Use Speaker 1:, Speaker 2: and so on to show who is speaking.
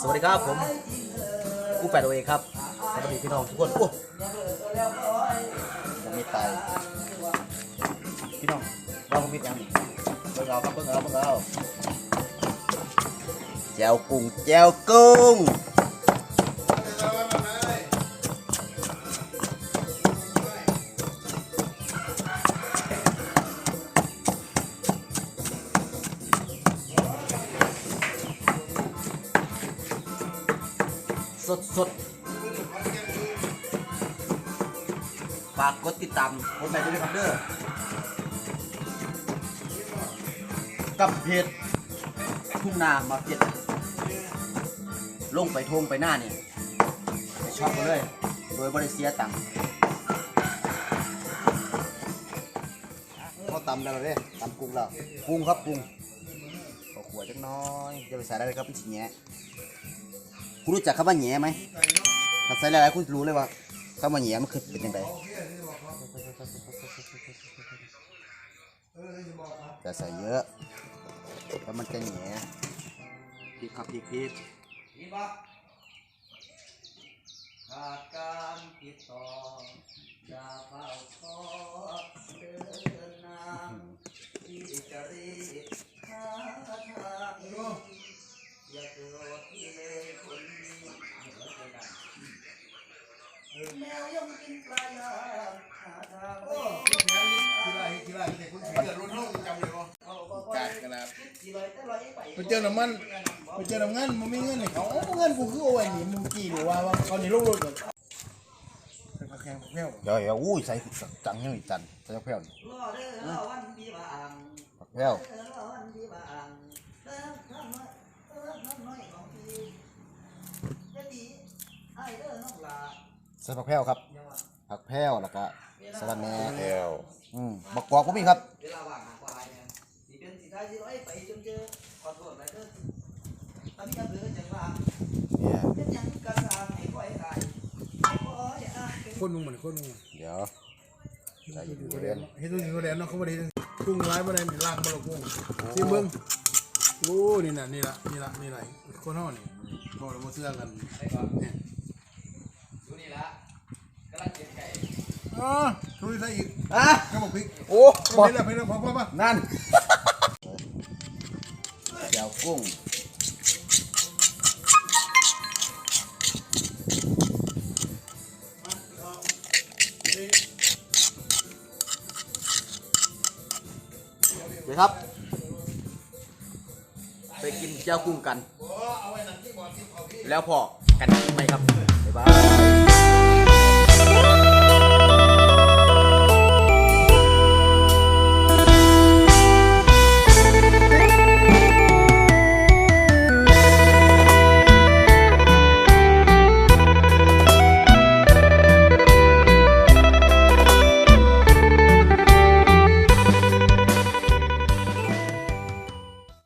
Speaker 1: สวัสดีครับผมกูแปดโอเอครับสวัสดีพี่น้องทุกคนโอ้
Speaker 2: ยังไม่ตายพี่น้องเราคงมียังเพิ่งเอาครับเพิ่งเอาเพิ่งเอาแจวกุ้งแจวกุ้ง สดสดฝากกดติดตามผมใส่ด้วยนะครับเด้อกับเพจทุ่งนามาร์เก็ตลงไปทงไปหน้าเนี่ยไปช็อปกันเลย โดยบริเสียตังค์เขาตำแล้วเลยตำกุ้งแล้วกุ้งครับกุ้งขอขวดจักหน้อยจะไปใส่ได้เลยครับพี่ชิแง่ คุณรู้จักคำว่าแง่ไหมถ้าใส่หลายๆคุณรู้เลยว่าคำว่าแง่มันคือเป็นยังไงจะใส่เยอะแล้วมันจะแง่พริกครับพริกพริก
Speaker 1: ขาดการติดต่ออย่าเฝ้าขอเดินนางที่จะรีบหาทางอย่าเกิดที่เลคนนี้แมวยงกินปลายางหาทางโอ้
Speaker 3: ไปเจอน้ำมันไปเจอน้ำเงินมันไม่เงินเลยเขาเงินกูคือเอาไว้หนีมึงกี่หรือว่าว่าเขาในโลกรถก่อนแข็งแข็ง
Speaker 2: เดี๋ยวเดี๋ยวอุ้ยใส่จังยังอีกตันใส่แพ้วนี่
Speaker 1: รอเด้อรอวันที่บาง
Speaker 2: ผักแพ้ว
Speaker 1: เด้อรอวันที่บางเด้อน้ำน้อยเด้อน้ำน้อยของพี่จะดีไอ้เด้อน้องลา
Speaker 2: ใส่ผักแพ้วครับ ผักแพ้วแล้วก็สะระแหน่
Speaker 4: แก้ว
Speaker 2: อืมบักกอกก็มีครับ
Speaker 1: เวลาว่างหาควายเนี่ยสิเป็นสิท้ายสิร้อยไปจนเจอขอโทษหลายเด้อตอนนี้ก็เบื่อจังว่า
Speaker 2: เนี่ย
Speaker 1: เป็นหยังกันทางให้ควายตายให้ควายอะเป็น
Speaker 3: คนมึงเหมือนคนมึง
Speaker 2: เดี๋ยวใส่อยู่
Speaker 3: เฮ็
Speaker 2: เรียน
Speaker 3: ดตัวอยู่ก็แดนเนาะเขาบ่ได้กุ้งร้ายบ่ได้ล่างบ่ละกุ้งที่เบิ่งโอ้นี่น่ะนี่ละนี่ละนี่ละคนเฮานี่บ่ได้บ่เชื่อกันเนี่ย
Speaker 1: ดูนี่ละกำลัง เก็บไก่
Speaker 3: อ๋อช่วยใส่อีก
Speaker 2: อะ
Speaker 3: กระบอกพริก
Speaker 2: โอ้
Speaker 3: ไป
Speaker 2: บอ
Speaker 3: แล้วไปแล้วพอพอป่ะ
Speaker 2: นั่นเดี๋ยวกุ้งเดี๋ยวครับ ไปกินเจ้ากุ้งกัน แล้วพอกันไหมครับบ๊ายบาย